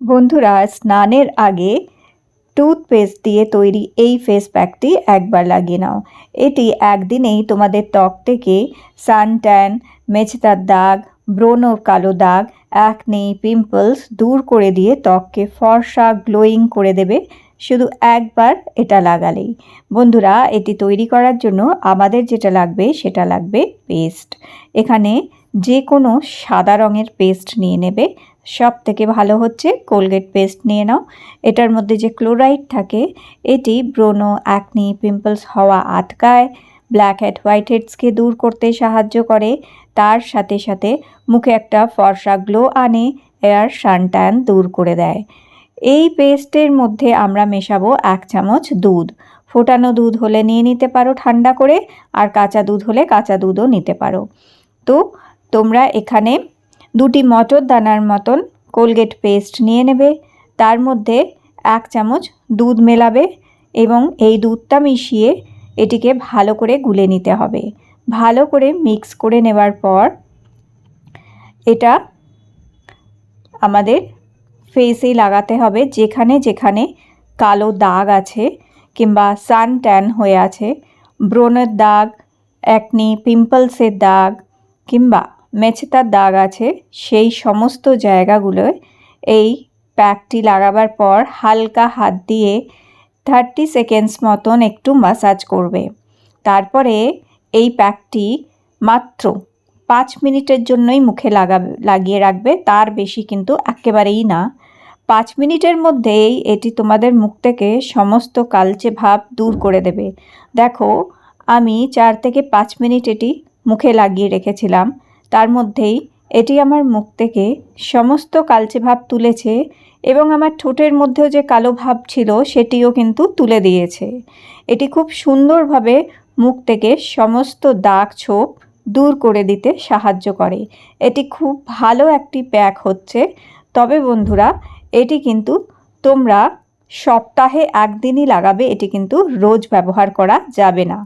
বন্ধুরা, স্নানের আগে টুথপেস্ট দিয়ে তৈরি এই ফেস প্যাকটি একবার লাগিয়ে নাও। এটি একদিনেই তোমাদের ত্বক থেকে সানট্যান মেচেতার দাগ ব্রণর কালো দাগ অ্যাকনি পিম্পলস দূর করে দিয়ে ত্বককে ফর্সা গ্লোয়িং করে দেবে। শুধু একবার এটা লাগালেই। বন্ধুরা, এটি তৈরি করার জন্য আমাদের যেটা লাগবে, সেটা লাগবে পেস্ট এখানে যে কোনো সাদা রঙের পেস্ট নিয়ে নেবে। সব থেকে ভালো হচ্ছে কোলগেট পেস্ট নিয়ে নাও। এটার মধ্যে যে ক্লোরাইড থাকে, এটি ব্রণ অ্যাকনি পিম্পলস হওয়া আটকায়, ব্ল্যাক হেড হোয়াইট হেডসকে দূর করতে সাহায্য করে, তার সাথে সাথে মুখে একটা ফর্সা গ্লো আনে, এয়ার সানট্যান দূর করে দেয়। এই পেস্টের মধ্যে আমরা মেশাবো এক চামচ দুধ। ফোটানো দুধ হলে নিয়ে নিতে পারো ঠান্ডা করে, আর কাঁচা দুধ হলে কাঁচা দুধও নিতে পারো। তো তোমরা এখানে দুটি মটর দানার মতন কোলগেট পেস্ট নিয়ে নেবে। তার মধ্যে এক চামচ দুধ মেলাবে এবং এই দুধটা মিশিয়ে এটিকে ভালো করে গুলে নিতে হবে। ভালো করে মিক্স করে নেবার পর এটা আমাদের ফেসেই লাগাতে হবে। যেখানে যেখানে কালো দাগ আছে কিংবা সান ট্যান হয়ে আছে, ব্রণের দাগ, একনি, পিম্পলসের দাগ কিংবা মেছেতার দাগ আছে, সেই সমস্ত জায়গাগুলোয় এই প্যাকটি লাগাবার পর হালকা হাত দিয়ে থার্টি সেকেন্ডস মতন একটু মাসাজ করবে। তারপরে এই প্যাকটি মাত্র পাঁচ মিনিটের জন্যই মুখে লাগা, লাগিয়ে রাখবে, তার বেশি কিন্তু একেবারেই না। পাঁচ মিনিটের মধ্যেই এটি তোমাদের মুখ থেকে সমস্ত কালচে ভাব দূর করে দেবে। দেখো, আমি চার থেকে পাঁচ মিনিট এটি মুখে লাগিয়ে রেখেছিলাম। তার মধ্যেই এটি আমার মুখ থেকে সমস্ত কালচে ভাব তুলেছে এবং আমার ঠোঁটের মধ্যেও যে কালো ভাব ছিল সেটিও কিন্তু তুলে দিয়েছে। এটি খুব সুন্দরভাবে মুখ থেকে সমস্ত দাগ ছোপ দূর করে দিতে সাহায্য করে। এটি খুব ভালো একটি প্যাক হচ্ছে। তবে বন্ধুরা, এটি কিন্তু তোমরা সপ্তাহে একদিনই লাগাবে, এটি কিন্তু রোজ ব্যবহার করা যাবে না।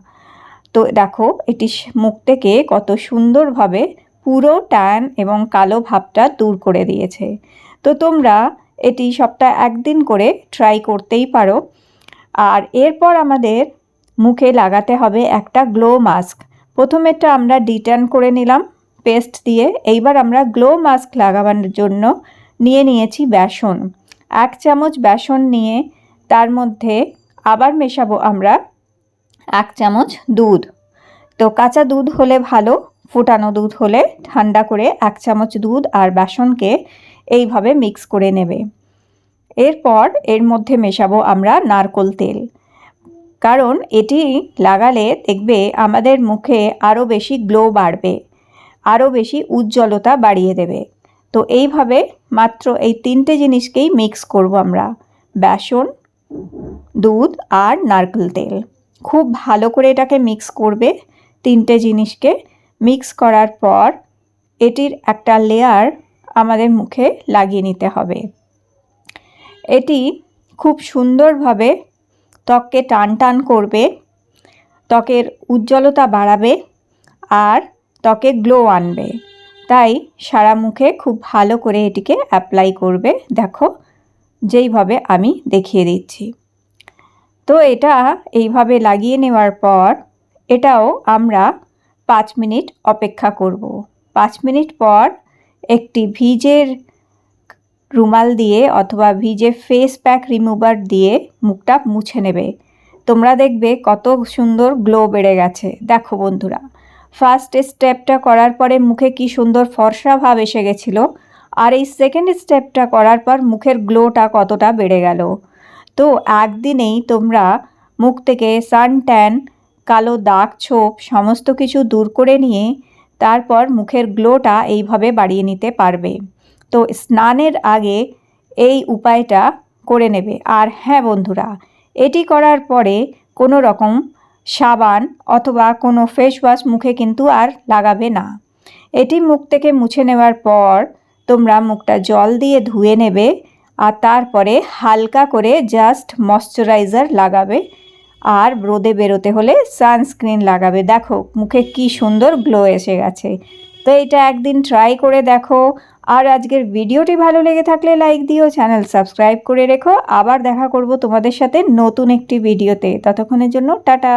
তো দেখো, এটি মুখ থেকে কত সুন্দরভাবে পুরো ট্যান এবং কালো ভাবটা দূর করে দিয়েছে। তো তোমরা এটি সপ্তাহে একদিন করে ট্রাই করতেই পারো। আর এরপর আমাদের মুখে লাগাতে হবে একটা গ্লো মাস্ক প্রথমেটা আমরা ডিটার্ন করে নিলাম পেস্ট দিয়ে। এইবার আমরা গ্লো মাস্ক লাগাবার জন্য নিয়ে নিয়েছি বেসন। এক চামচ বেসন নিয়ে তার মধ্যে আবার মেশাবো আমরা এক চামচ দুধ। তো কাঁচা দুধ হলে ভালো। ফুটানো দুধ হলে ঠান্ডা করে এক চামচ দুধ আর বেসনকে এইভাবে মিক্স করে নেবে। এরপর এর মধ্যে মেশাবো আমরা নারকোল তেল। কারণ এটি লাগালে দেখবে আমাদের মুখে আরও বেশি গ্লো বাড়বে, আরও বেশি উজ্জ্বলতা বাড়িয়ে দেবে। তো এইভাবে মাত্র এই তিনটে জিনিসকেই মিক্স করব আমরা, বেসন, দুধ আর নারকেল তেল। খুব ভালো করে এটাকে মিক্স করবে তিনটে জিনিসকে। মিক্স করার পর এটির একটা লেয়ার আমাদের মুখে লাগিয়ে নিতে হবে। এটি খুব সুন্দরভাবে ত্বককে টান টান করবে, ত্বকের উজ্জ্বলতা বাড়াবে আর ত্বকে গ্লো আনবে। তাই সারা মুখে খুব ভালো করে এটিকে অ্যাপ্লাই করবে। দেখো, যেইভাবে আমি দেখিয়ে দিচ্ছি। তো এটা এইভাবে লাগিয়ে নেওয়ার পর এটাও আমরা পাঁচ মিনিট অপেক্ষা করব। পাঁচ মিনিট পর একটি ভিজের রুমাল দিয়ে অথবা ভিজে ফেস প্যাক রিমুভার দিয়ে মুখটা মুছে নেবে। তোমরা দেখবে কত সুন্দর গ্লো বেড়ে গেছে। দেখো বন্ধুরা ফার্স্ট স্টেপটা করার পরে মুখে কি সুন্দর ফর্সা ভাব এসে গেছিল আর এই সেকেন্ড স্টেপটা করার পর মুখের গ্লোটা কতটা বেড়ে গেল। তো একদিনেই তোমরা মুখ থেকে সান ট্যান কালো দাগ, ছোপ, সমস্ত কিছু দূর করে নিয়ে তারপর মুখের গ্লোটা এইভাবে বাড়িয়ে নিতে পারবে। তো স্নানের আগে এই উপায়টা করে নেবে। আর হ্যাঁ বন্ধুরা, এটি করার পরে কোনো রকম সাবান অথবা কোনো ফেস ওয়াশ মুখে কিন্তু আর লাগাবে না। এটি মুখ থেকে মুছে নেওয়ার পর তোমরা মুখটা জল দিয়ে ধুয়ে নেবে আর তারপরে হালকা করে জাস্ট ময়শ্চারাইজার লাগাবে। আর রোদে বেরোতে হলে সানস্ক্রিন লাগাবে। দেখো, মুখে কি সুন্দর গ্লো এসে গেছে। তো এটা একদিন ট্রাই করে দেখো। আর আজকের ভিডিওটি ভালো লেগে থাকলে লাইক দিও চ্যানেল সাবস্ক্রাইব করে রেখো। আবার দেখা করব তোমাদের সাথে নতুন একটি ভিডিওতে। ততক্ষণের জন্য টাটা!